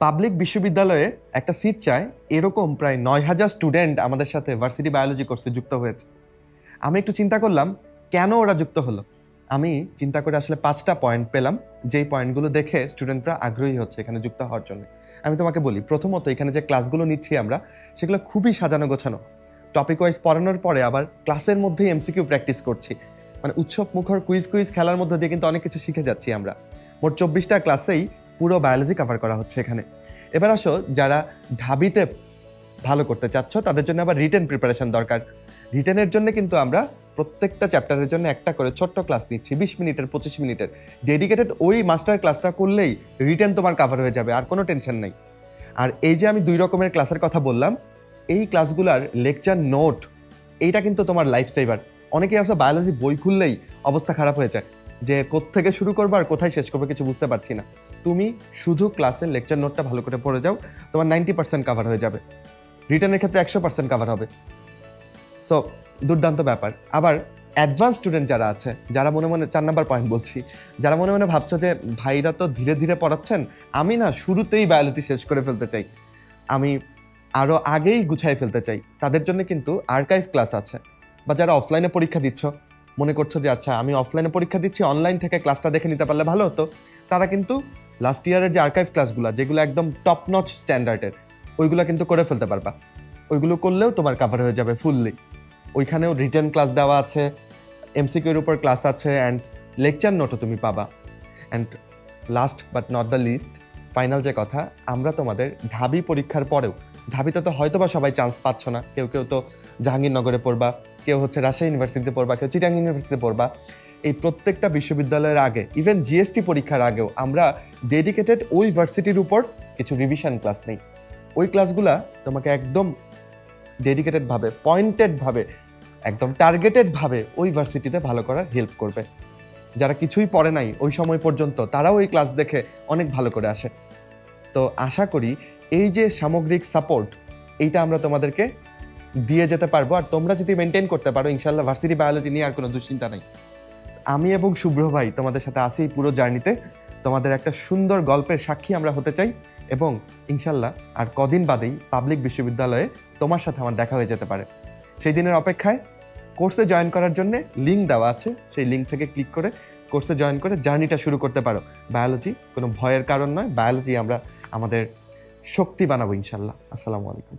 Public বিশ্ববিদ্যালয়ে একটা seat চায়। এরকম প্রায় নয় হাজার স্টুডেন্ট আমাদের সাথে ভার্সিটি বায়োলজি কোর্সে যুক্ত হয়েছে। আমি একটু চিন্তা করলাম, কেন ওরা যুক্ত হলো? আমি চিন্তা করে আসলে পাঁচটা পয়েন্ট পেলাম। যেই পয়েন্টগুলো দেখে স্টুডেন্টরা আগ্রহী হচ্ছে এখানে যুক্ত হওয়ার জন্য। আমি তোমাকে বলি, প্রথমত এখানে যে ক্লাসগুলো নিচ্ছি আমরা, সেগুলো খুবই সাজানো গোছানো। টপিক ওয়াইজ পড়ানোর পরে আবার ক্লাসের মধ্যেই এমসিকিউ প্র্যাকটিস করছি। মানে উৎসব মুখর কুইজ কুইজ খেলার মধ্যে দিয়ে কিন্তু অনেক কিছু শিখে যাচ্ছি আমরা। মোট চব্বিশটা ক্লাসেই পুরো বায়োলজি কভার করা হচ্ছে এখানে। এবার আসো, যারা ঢাবিতে ভালো করতে চাচ্ছ, তাদের জন্য আবার রিটেন প্রিপারেশন দরকার। রিটেনের জন্য কিন্তু আমরা প্রত্যেকটা চ্যাপ্টারের জন্য একটা করে ছোট্ট ক্লাস নিচ্ছি, বিশ মিনিটের, পঁচিশ মিনিটের। ডেডিকেটেড ওই মাস্টার ক্লাসটা করলেই রিটেন তোমার কাভার হয়ে যাবে, আর কোনো টেনশন নেই। আর এই যে আমি দুই রকমের ক্লাসের কথা বললাম, এই ক্লাসগুলার লেকচার নোট এইটা কিন্তু তোমার লাইফ সেভার অনেকেই আছে বায়োলজি বই খুললেই অবস্থা খারাপ হয়ে যায়। যে থেকে শুরু করব আর কোথায় শেষ করব কিছু বুঝতে পারছি না। তুমি শুধু ক্লাসের লেকচার নোটটা ভালো করে পড়ে যাও, তোমার নাইনটি পার্সেন্ট কাভার হয়ে যাবে। রিটার্নের ক্ষেত্রে একশো পার্সেন্ট কাভার হবে। সো দুর্দান্ত ব্যাপার। আবার অ্যাডভান্স স্টুডেন্ট যারা আছে, যারা মনে মনে চার নাম্বার পয়েন্ট বলছি, যারা মনে মনে ভাবছ যে ভাইরা তো ধীরে ধীরে পড়াচ্ছেন, আমি না শুরুতেই বায়োলজি শেষ করে ফেলতে চাই। আমি আরও আগেই গুছাই ফেলতে চাই। তাদের জন্য কিন্তু আর্কাইভ ক্লাস আছে। বা যারা অফলাইনে পরীক্ষা দিচ্ছ মনে করছ যে আচ্ছা আমি অফলাইনে পরীক্ষা দিচ্ছি অনলাইন থেকে ক্লাসটা দেখে নিতে পারলে ভালো হতো। তারা কিন্তু লাস্ট ইয়ারের যে আর্কাইভ ক্লাসগুলো যেগুলো একদম টপ নচ স্ট্যান্ডার্ডের ওইগুলো কিন্তু করে ফেলতে পারবা। ওইগুলো করলেও তোমার কাভার হয়ে যাবে ফুললি ওইখানেও রিটার্ন ক্লাস দেওয়া আছে এমসিকিউর উপর ক্লাস আছে অ্যান্ড লেকচার নোটও তুমি পাবা। And last but not the least final যে কথা, আমরা তোমাদের ঢাবি পরীক্ষার পরেও ঢাবিতে তো হয়তো বা সবাই চান্স পাচ্ছ না। কেউ কেউ তো জাহাঙ্গীরনগরে পড়বা, কেউ হচ্ছে রাজশাহী ইউনিভার্সিটিতে পড়বা, কেউ চিটাং ইউনিভার্সিটিতে পড়বা। এই প্রত্যেকটা বিশ্ববিদ্যালয়ের আগে ইভেন জিএসটি পরীক্ষার আগেও আমরা ডেডিকেটেড ওই ভার্সিটির উপর কিছু রিভিশন ক্লাস নেই। ওই ক্লাসগুলা তোমাকে একদম ডেডিকেটেডভাবে পয়েন্টেডভাবে একদম টার্গেটেডভাবে ওই ভার্সিটিতে ভালো করার হেল্প করবে। যারা কিছুই পড়ে নাই ওই সময় পর্যন্ত তারাও ওই ক্লাস দেখে অনেক ভালো করে আসে। তো আশা করি এই যে সামগ্রিক সাপোর্ট এইটা আমরা তোমাদেরকে দিয়ে যেতে পারব। আর তোমরা যদি মেনটেন করতে পারো ইনশাল্লাহ ভার্সিটি বায়োলজি নিয়ে আর কোনো দুশ্চিন্তা নেই। আমি এবং শুভ্র ভাই তোমাদের সাথে আসি এই পুরো জার্নিতে তোমাদের একটা সুন্দর গল্পের সাক্ষী আমরা হতে চাই এবং ইনশাল্লাহ আর কদিন বাদেই পাবলিক বিশ্ববিদ্যালয়ে তোমার সাথে আমার দেখা হয়ে যেতে পারে। সেই দিনের অপেক্ষায় কোর্সে জয়েন করার জন্য লিঙ্ক দেওয়া আছে। সেই লিঙ্ক থেকে ক্লিক করে কোর্সে জয়েন করে জার্নিটা শুরু করতে পারো। বায়োলজি কোনো ভয়ের কারণ নয়। বায়োলজি আমরা আমাদের শক্তি বানাবো ইনশাল্লাহ আসসালামু আলাইকুম।